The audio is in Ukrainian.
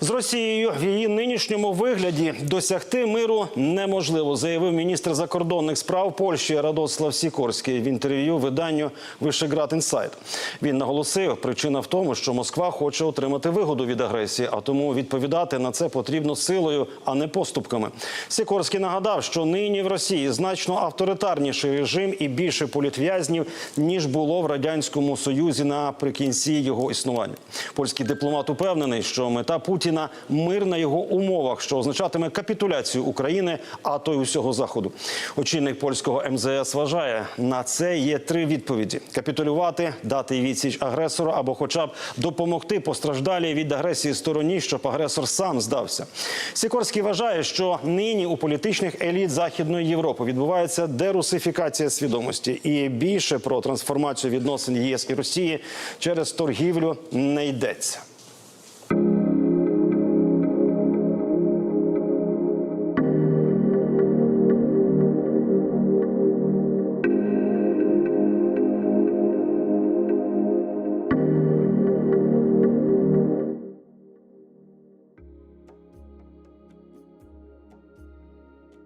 З Росією в її нинішньому вигляді досягти миру неможливо, заявив міністр закордонних справ Польщі Радослав Сікорський в інтерв'ю виданню Вишеград Інсайд. Він наголосив, причина в тому, що Москва хоче отримати вигоду від агресії, а тому відповідати на це потрібно силою, а не поступками. Сікорський нагадав, що нині в Росії значно авторитарніший режим і більше політв'язнів ніж було в радянському союзі наприкінці його існування. Польський дипломат упевнений, що мета Путіна мир на його умовах, що означатиме капітуляцію України, а то й усього заходу. Очільник польського МЗС вважає, на це є три відповіді: капітулювати, дати відсіч агресору або, хоча б допомогти постраждалій від агресії стороні, щоб агресор сам здався. Сікорський вважає, що нині у політичних еліт Західної Європи відбувається дерусифікація свідомості, і більше про трансформацію відносин ЄС і Росії через торгівлю не йдеться.